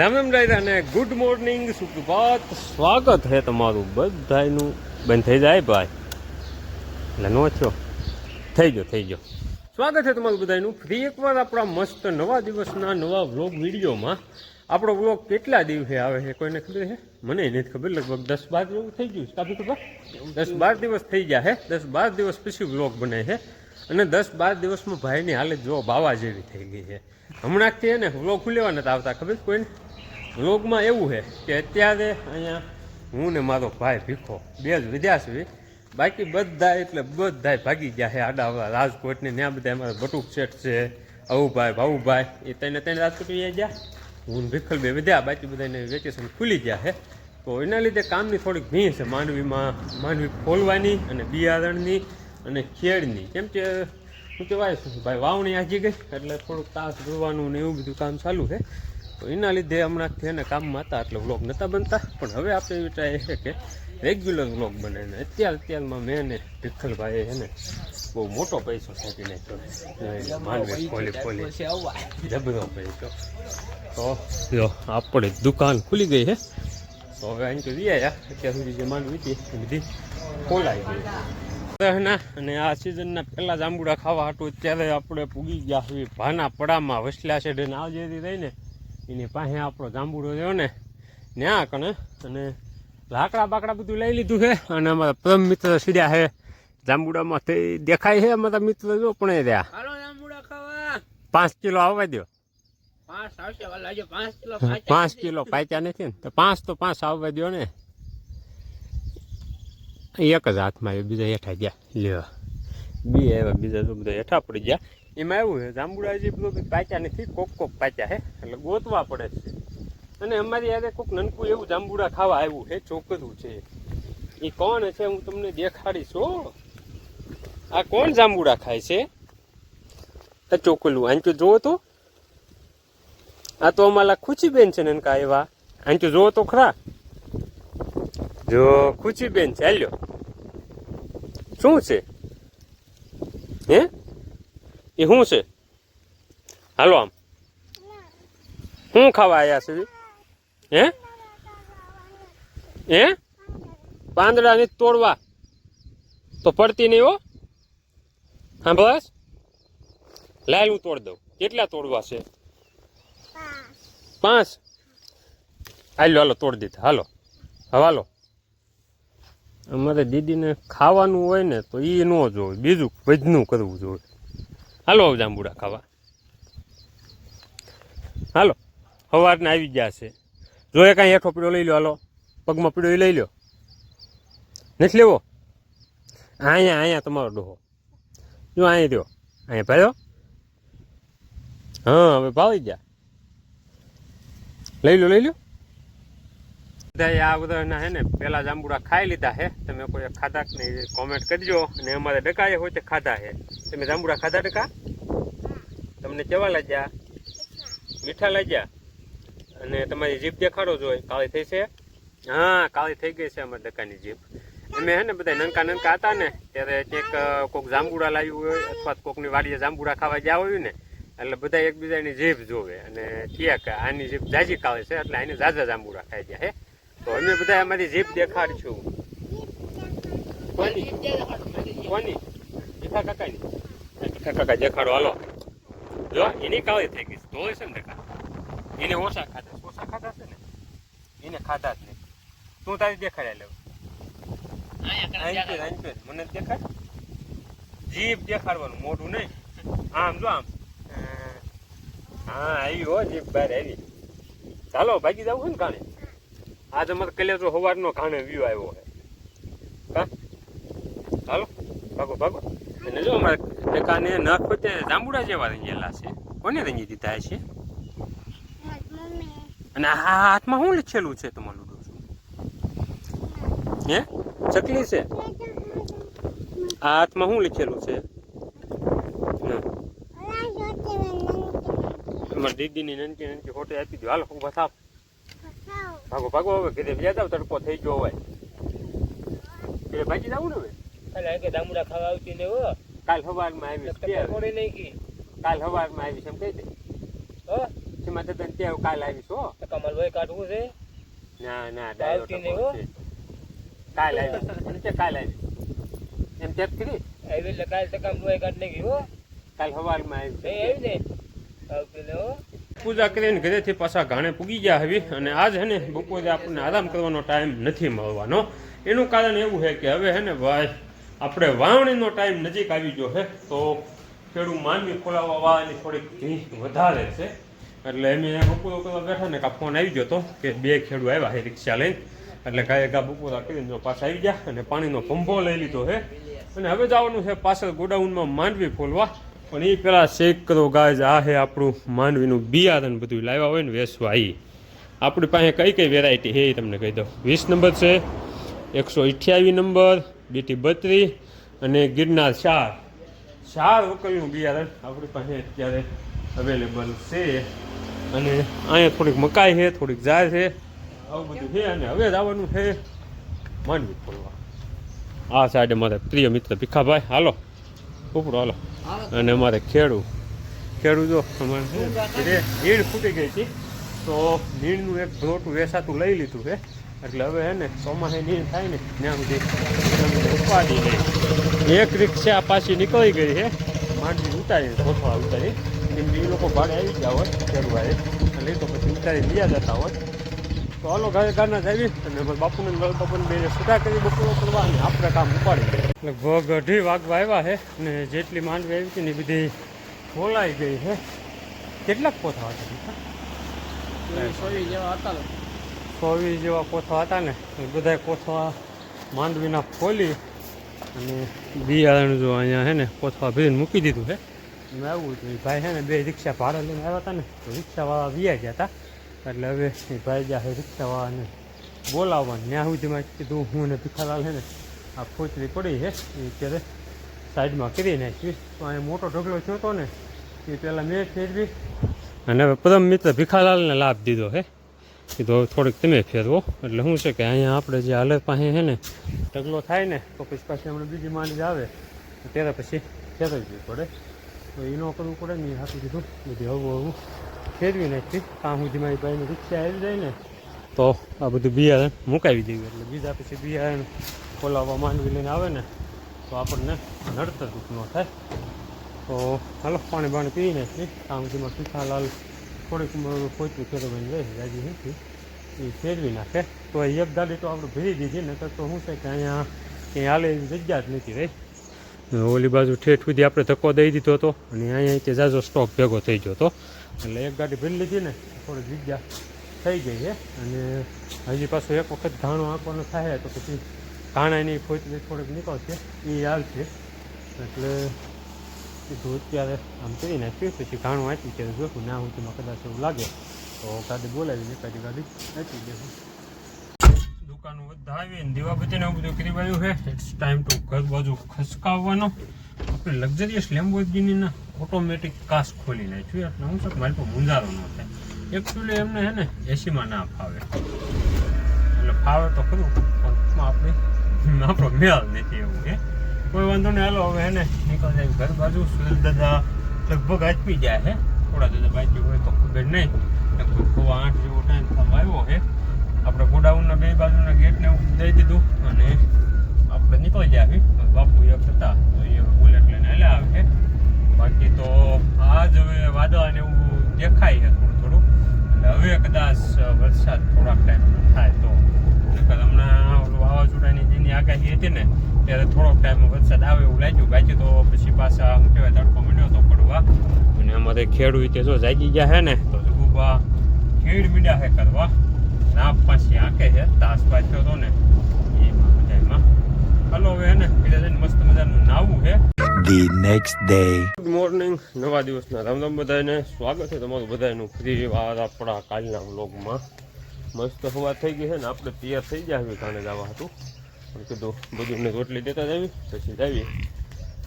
રામ રામ રાય અને good morning સુપ્રભાત. સ્વાગત છે તમારું બધાયનું. બંધ થઈ જાય ભાઈ? એટલે નો છો? થઈ ગયો થઈ ગયો. સ્વાગત છે તમારું બધાયનું. ફ્રી એકવાર આપણા મસ્ત નવા દિવસના નવા વ્લોગ વિડીયોમાં. આપણો વ્લોગ કેટલા દિવસે આવે છે કોઈને ખબર છે? મને નથી ખબર. લગભગ દસ બાર જેવું થઈ ગયું કાપી ખબર? દસ બાર દિવસ થઈ ગયા છે. દસ બાર દિવસ પછી વ્લોગ બને છે. અને દસ બાર દિવસમાં ભાઈની હાલત જો બાવા જેવી થઈ ગઈ છે. હમણાંથી છે ને વ્લોગ ખુલેવા નથી આવતા. ખબર કોઈને? વ્લોગમાં એવું છે કે અત્યારે અહીંયા હું ને મારો ભાઈ ભીખો, બે જ વિદ્યા બાકી બધા એટલે બધા ભાગી ગયા છે આડાવડા રાજકોટની ને ત્યાં બધા અમારા બટુક શેઠ છે અવુભાઈ ભાવુભાઈ, એ તને ત્રણ રાજકોટ વ્યા ગયા. હું ભીખલ બે વિદ્યા, બાકી બધાને વેકેશન ખુલી ગયા છે. તો એના લીધે કામની થોડીક ભીં છે માંડવીમાં, માંડવી ખોલવાની અને બિયારણની અને ખેડની. કેમ કે શું કહેવાય ભાઈ વાવણી આજી ગઈ, એટલે થોડુંક તાસ ભરવાનું ને એવું બધું કામ ચાલુ છે. તો એના લીધે હમણાંથી એને કામમાં હતા એટલે વ્લોગ નહોતા બનતા. પણ હવે આપણે એવી ટ્રાય છે કે રેગ્યુલર વ્લોગ બને ને અત્યાર અત્યારમાં મેં ને વિઠ્ઠલભાઈએ છે ને બહુ મોટો પૈસો છાંટી નાખ્યો માનવી ખોલી ખોલી જબરો પૈસો. તો જો આપણે દુકાન ખુલી ગઈ છે. તો હવે અહીં તો રહ્યા અત્યાર સુધી જે માંડવી હતી, એ બધી ખોલાઈ ગઈ ના, અને આ સિઝનના જ જાંબુડા ખાવા હાટું અત્યારે આપણે પૂગી ગયા ભાના પડામાં વસલા છે ને આ જે રહી એની પાસે આપણો જાંબુડો રહ્યો ને ત્યાં કણે અને લાકડા બાકડા બધું લઈ લીધું છે. અને અમારા પરમ મિત્ર સીડ્યા છે. જાંબુડામાં તે દેખાય છે અમારા મિત્ર જો પણ એ રહ્યા. પાંચ કિલો આવવા દો પાંચ કિલો પાંચ પાચ્યા નથી ને તો પાંચ તો પાંચ આવવા દો ને. એક જ હાથમાં એ બીજા હેઠા ગયા. લ્યો. બે આવ્યા બીજા તો બધા હેઠા પડી ગયા. એમાં એવું છે જાંબુડા હજી બધું પાચ્યા નથી, કોક કોક પાચ્યા છે એટલે ગોતવા પડે છે. અને અમારી યાદે કોક નનકું એવું જાંબુડા ખાવા આવ્યું છે ચોકરું છે. એ કોણ છે હું તમને દેખાડીશ, હો. આ કોણ જાંબુડા ખાય છે? આ ચોકલું, આંચું જોવો તો. આ તો અમારા ખુશીબેન છે ને કા એવા. આંચું જોવો તો ખરા. જો, ખુશીબેન છે, હાલ્યો. શું છે? હે? એ શું છે? હાલો આમ. શું ખાવા આવ્યા છે? હે? હે? પાંદડા ને તોડવા. તો પડતી નહીં હો. હા, બસ. લાલ હું તોડ દઉં. કેટલા તોડવા છે? પાંચ. હાલો હાલો, તોડી દીધા. હાલો. હવાલો અમારે દીદીને ખાવાનું હોય ને તો એ ન જોવે. બીજું ભજનું કરવું જોઈએ હાલો જાંબુડા ખાવા. હાલો સવારના આવી ગયા છે. જો એ કાંઈ હેઠો પીડો લઈ લો હાલો. પગમાં પીડો એ લઈ લો નથી લેવો? અહીંયા અહીંયા તમારો ડોહો. જો અહીંયા રહ્યો. અહીંયા ભાઈઓ. હા, હવે ભાવી ગયા. લઈ લો લઈ લો બધા આ બધાના હે ને, પેલા જાંબુડા ખાઈ લીધા હે. તમે કોઈ ખાધા નહીં કોમેન્ટ કરજો. અને અમારે ડકાએ હોય તે ખાધા હે. તમે જાંબુડા ખાધા ટકા તમને કેવા લાગ્યા? મીઠા લાગ્યા? અને તમારી જીભ દેખાડો જોઈએ કાળી થઈ છે? હા, કાળી થઈ ગઈ છે અમારી ડકાની જીભ. અમે હે ને બધા નનકા નનકા હતા ને, ત્યારે ક્યાંક કોઈક જાંબુડા લાવ્યું હોય, અથવા તો કોકની વાડીએ જાંબુડા ખાવા ગયા હોય ને, એટલે બધા એકબીજાની જીભ જોવે. અને કહે કે આની જીભ જાજી કાળી છે, એટલે આની ઝાઝા જાંબુડા ખાઈ ગયા હે. તો અમે બધા અમારી જીભ દેખાડશું. કોની? કોની? મીઠા કાકાની મીઠા કાકા દેખાડો હાલો જો એની કાળી થઈ ગઈ ધોળે છે ને દેખા એને ઓછા ખાધા ઓછા ખાધા છે ને એને ખાધા જ તું તારી દેખાડ્યા લેવ. મને દેખાય જીભ દેખાડવાનું મોઢું નહીં આમ જો આમ હા આવી હો જીભ બહાર આવી ચાલો ભાગી જવું ને કાણે આજ અમારે કલેજો સવારનો કાણે વ્યૂ આવ્યો હે કા ચાલો ભાગો ભાગો અને જો અમારે ટેકાને નખ પોતે જાંબુડા જેવા રંગેલા છે. કોને રંગી દીધા છે? અને આ હાથમાં શું લખેલું છે તમારું ડોસું હે? ચકલી છે? આ હાથમાં શું લખેલું છે. અમારી દીદીની નનકી નનકી ફોટો આપી દો હાલો ઊભા થાવ. ભાગો ભાગો હવે. ઘરે બીજા જાવ તડકો થઈ ગયો હોય. ઘરે ભાગી જવું ને હવે? અલા કે દામુડા ખાવા આવતી ને હો. કાલ સવારમાં આવીશ કે. પડી નહીં કી. કાલ સવારમાં આવીશ એમ કહી દે. હો? સીમા દાદા ત્યાં કાલ આવીશ હો. તો કમલ ભાઈ કાઢવું છે? ના ના ડાયો આવતી ટકો નહીં હો. કાલ આવીશ. મને કે કાલ આવીશ? એમ ચેક કરી આવી એટલે કાલ તો ભાઈ કાઢ નાખી હો. કાલ સવારમાં એ આવી ને. આવતી ને હો. પૂજા કરીને ઘરેથી પાછા ઘાણે પૂગી ગયા હવે અને આજ હે ને બપોરે આપણને આરામ કરવાનો ટાઈમ નથી મળવાનો. એનું કારણ એવું છે કે હવે હે ને ભાઈ આપણે વાવણીનો ટાઈમ નજીક આવી ગયો છે, તો ખેડૂત માનવી ખોલાવવા વાળાની થોડીક ભીંસ વધારે છે. એટલે એમ બપોરો કરવા બેઠા ને કા ફોન આવી ગયો તો કે બે ખેડૂત આવ્યા છે રિક્ષા લઈને. એટલે કાંઈ ગા બપોરા કરીને પાછા આવી ગયા અને પાણીનો ભંભો લઈ લીધો છે. અને હવે જવાનું છે પાછળ ગોડાઉનમાં માંડવી ખોલવા. પણ એ પેલા ચેક કરો ગાય આ છે આપણું માંડવીનું બિયારણ બધું લાવ્યા હોય ને વેસવા એ આપણી પાસે કઈ કઈ વેરાયટી છે એ તમને કહી દઉં. વીસ નંબર છે, એકસો અઠ્યાવીસ નંબર બીટી બત્રીસ અને ગિરનાર ચાર ચાર વકલનું બિયારણ આપણી પાસે અત્યારે અવેલેબલ છે. અને અહીંયા થોડીક મકાઈ છે, થોડીક ઝાર છે. આવું બધું છે અને હવે જવાનું છે માંડવી ફોડવા આ સાઈડે મારે પ્રિય મિત્ર ભીખાભાઈ. હાલો, ઉપડો, હાલો. અને અમારે ખેડૂ. ખેડૂ જો, અમારે નીણ ફૂટી ગઈ હતી. તો નીણનું એક ભ્રોટું વેસાતું લઈ લીધું છે. એટલે હવે હે ને ચોમાસે નીર થાય ને, ત્યાં સુધી ઉપાડી ગઈ એક રિક્ષા પાછી નીકળી ગઈ છે માંડવી ઉતારી, ગોઠવા ઉતારી. એમ બી લોકો ભાડે આવી ગયા હોય ખેડૂવાએ. એટલે તો પછી ઉતારી લઈ જતા હોય તો હાલો ઘરે ઘરના જ આવી અને બાપુને બાપુને બેને સુધા કરી બપોરો કરવા અને આપણે કામ ઉપાડી લગભગ અઢી વાગવા આવ્યા છે અને જેટલી માંડવી આવી હતી ને બધી ખોલાઈ ગઈ છે કેટલાક પોથા હતા? સોરી જેવા હતા ચોવીસ જેવા કોથા હતા ને, એ બધા કોથવા માંડવીના ખોલી અને બિયારણ જો અહીંયા હે ને કોથવા ભરીને મૂકી દીધું છે મેં આવું હતું. એ ભાઈ છે ને, બે રિક્ષા ભાડે લઈને આવ્યા હતા ને, તો રિક્ષાવાળા વ્યા ગયા હતા. એટલે હવે એ ભાઈ ગયા છે રિક્ષાવાળાને બોલાવવાનું ત્યાં સુધીમાં કીધું, હું ને ભીખાલાલ છે ને, આ ખોચરી પડી છે એ અત્યારે સાઈડમાં કરી નાખી. તો અહીંયા મોટો ઢગલો થયો હતો ને, એ પહેલાં મેં ફેરવી. અને હવે પરમ મિત્ર ભીખાલાલને લાભ દીધો છે કીધું હવે થોડીક તમે ફેરવો. એટલે શું છે કે અહીંયા આપણે જે હાલત પાસે છે ને, ઢગલો થાય ને, તો પછી પાછી હમણાં બીજી માલિજ આવે. ત્યારે પછી ફેરવવી પડે. તો એ ન કરવું પડે ને એ હાથું કીધું બધી હવું હવું ફેરવી નાખી. કામ સુધીમાં એ ભાઈને રિક્ષા આવી જાય ને, તો આ બધું બિયારણ મુકાવી દેવું. એટલે બીજા પછી બિયારણ ખોલાવવા માંડવી લઈને આવે ને, તો આપણને નડતર દુઃખ ન થાય. તો હાલો પાણી બાણી પી નાખી. કામ સુધીમાં તીખાલાલ થોડીક પોચી ફેરો બની રહે જાજી નથી. એ ફેરવી નાખે. તો એ એક ગાડી તો આપણે ભરી દીધી ને તો શું છે કે અહીંયા ક્યાંય હાલે એવી જગ્યા જ નથી રહી ઓલી બાજુ ઠેઠ સુધી આપણે ધક્કો દઈ દીધો હતો અને અહીંયા તે જાજો સ્ટોક ભેગો થઈ ગયો હતો. એટલે એક ગાડી ભરી લીધી ને, થોડીક જગ્યા થઈ ગઈ છે. અને હજી પાછું એક વખત ઘાણો આપવાનો થાય તો પછી ઘાણાની ફોચલી થોડીક નીકળશે. એ હાલ છે એટલે કીધું અત્યારે આમ કરી નાખ્યું પછી ઘાણું વાંચી ત્યારે જોશું ના હું તેમાં કદાચ એવું લાગે. તો ગાડી બોલાવીને એકાદી ગાડી વાંચી દેવું દુકાનો વધાવીને દીવાબત્તીને એવું બધું કરી વાળ્યું છે. ઇટ્સ ટાઈમ ટુ ઘર બાજુ ખસકાવવાનો. આપણે લક્ઝરિયસ લેમ્બોર્ગિનીના ઓટોમેટિક કાસ ખોલી નાખ્યું. એટલે હું છે મારી પર મુંજારો ન થાય. એકચ્યુઅલી એમને હે ને એસીમાં ના ફાવે. એટલે ફાવે તો ખરું, પણ આપણે આપણો મેળ નથી એવું છે કોઈ વાંધો નહીં, હાલો, હવે એને નીકળી જાય ઘર બાજુ. સુરેશ દાદા લગભગ આજપી જાય છે થોડા દાદા બાકી હોય તો ખબર નહીં. લગભગ ખૂબ આઠ જેવો ટાઈમ થવા આવ્યો છે આપણે ગોડાઉનના બે બાજુના ગેટને દઈ દીધું અને આપણે નીકળી જાય બાપુ એ હતા તો એ બુલેટ લઈને હાલ્યા આવે છે બાકી તો આ જ હવે વાદળા ને એવું દેખાય છે થોડું થોડું. એટલે હવે કદાચ વરસાદ થોડાક ટાઈમ થાય તો નકર હમણાં ઓલું વાવાઝોડાની જેની આગાહી હતી ને ત્યારે થોડોક ટાઈમ વરસાદ આવે એવું લાગ્યું. બાકી તો પછી પાછા શું કહેવાય તડકો મળ્યો તો પડવા. અને અમારે ખેડૂત તે જો જાગી ગયા છે ને તો ઊભા ખેડ મીડા છે કરવા. નાપ પાછી આંકે છે તાસ પાછો તો ને એ બધામાં હાલો હવે ને બીજા જઈને મસ્ત મજાનું નાવું છે the next day good morning નવા દિવસના રામ રામ બધાને સ્વાગત છે તમારું બધાનું ફ્રી વાર આપણા કાલના વ્લોગમાં મસ્ત હવા થઈ ગઈ છે ને, આપણે તૈયાર થઈ ગયા હવે કાણે જવા હતું. પણ કીધું, બધુંને રોટલી દેતા જાવી આવી પછી જાવી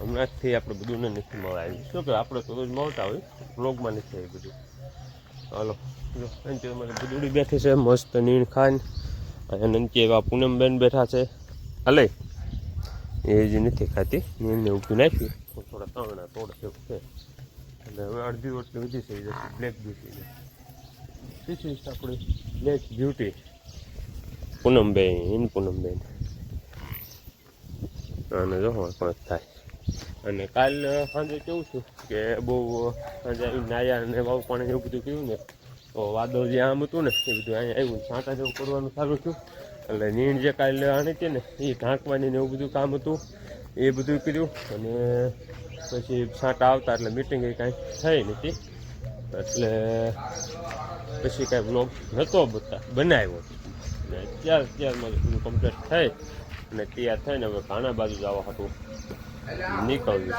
હમણાંથી આપણે બધુંને નથી મળાવી શું કે આપણે તો રોજ મળતા હોય બ્લોગમાં નથી આવી બધું. હાલો, જો અંચે અમારે બધુડી બેઠી છે, મસ્ત નીણ ખાન અને અંચે એવા પૂનમબેન બેઠા છે. હાલે, એ જે નથી ખાતી, નીણને ઊભી નાખી થોડા તવણા તોડ છે અને હવે અડધી રોટલી વધી થઈ જશે બ્લેક દૂધી This is આપણી નેટ બ્યુટી. પૂનમબેન પૂનમબેન. અને જો પણ થાય. અને કાલ સાંજે કેવું છું કે બહુ સાંજે નાયા અને વાવ પાણી એવું બધું પીવું ને, તો વાદળ જે આમ હતું ને, એ બધું અહીંયા આવ્યું છાંટા જેવું કરવાનું સારું થયું. એટલે નીણ જે કાલે આણી હતી ને, એ ઢાંકવાની ને એવું બધું કામ હતું, એ બધું કર્યું. અને પછી છાંટા આવતા એટલે મિટિંગ એ કાંઈ થઈ નથી એટલે પછી કાંઈ બ્લોગ નહોતો બતા બનાવ્યો. અને અત્યાર અત્યારમાં બધું કમ્પ્લીટ થઈ. અને તૈયાર થઈને હવે ઘણા બાજુ જવા હતું નીકળ્યું